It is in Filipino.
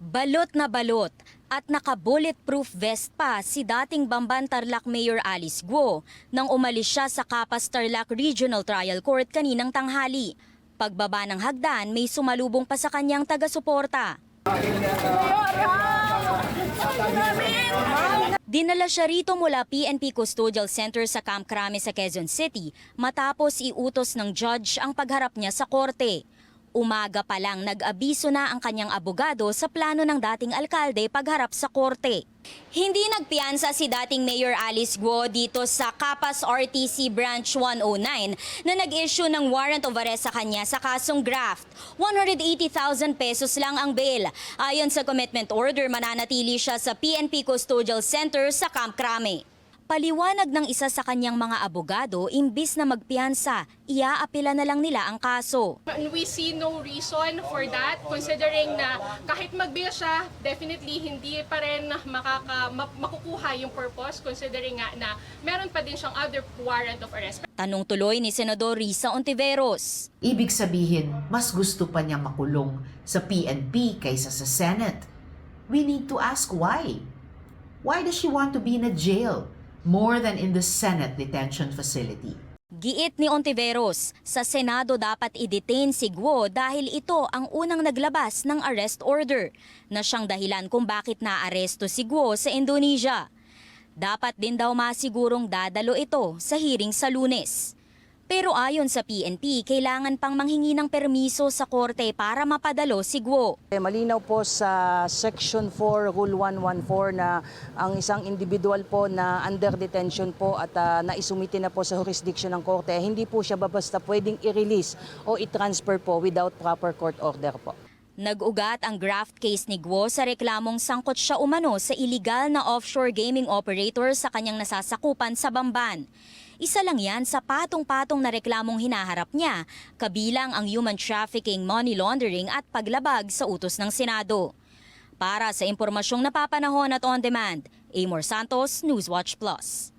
Balot na balot at naka-bulletproof vest pa si dating Bamban Tarlac Mayor Alice Guo nang umalis siya sa Capas Tarlac Regional Trial Court kaninang tanghali. Pagbaba ng hagdan, may sumalubong pa sa kanyang taga-suporta. Dinala siya rito mula PNP Custodial Center sa Camp Crame sa Quezon City matapos iutos ng judge ang pagharap niya sa korte. Umaga pa lang nag-abiso na ang kanyang abogado sa plano ng dating alkalde pagharap sa korte. Hindi nagpiansa si dating Mayor Alice Guo dito sa Capas RTC Branch 109 na nag-issue ng warrant of arrest sa kanya sa kasong graft. 180,000 pesos lang ang bail. Ayon sa commitment order, mananatili siya sa PNP Custodial Center sa Camp Crame. Paliwanag ng isa sa kanyang mga abogado, imbis na magpiansa, iaapila na lang nila ang kaso. And we see no reason for that considering na kahit mag-bail siya, definitely hindi pa rin makaka, ma- makukuha yung purpose considering nga na meron pa din siyang other warrant of arrest. Tanong tuloy ni Senador Risa Ontiveros. Ibig sabihin, mas gusto pa niya makulong sa PNP kaysa sa Senate. We need to ask why. Why does she want to be in a jail more than in the Senate detention facility? Giit ni Ontiveros, sa Senado dapat i-detain si Guo dahil ito ang unang naglabas ng arrest order na siyang dahilan kung bakit naaresto si Guo sa Indonesia. Dapat din daw masigurong dadalo ito sa hearing sa lunes. Pero ayon sa PNP, kailangan pang manghingi ng permiso sa korte para mapadalo si Guo. Eh, Malinaw po sa Section 4, Rule 114 na ang isang individual po na under detention po at uh, naisumite na po sa jurisdiction ng korte, hindi po siya basta pwedeng i-release o i-transfer po without proper court order po. Nag-ugat ang graft case ni Guo sa reklamong sangkot siya umano sa illegal na offshore gaming operator sa kanyang nasasakupan sa Bamban. Isa lang yan sa patong-patong na reklamong hinaharap niya, kabilang ang human trafficking, money laundering at paglabag sa utos ng Senado. Para sa impormasyong napapanahon at on demand, Amor Santos, Newswatch Plus.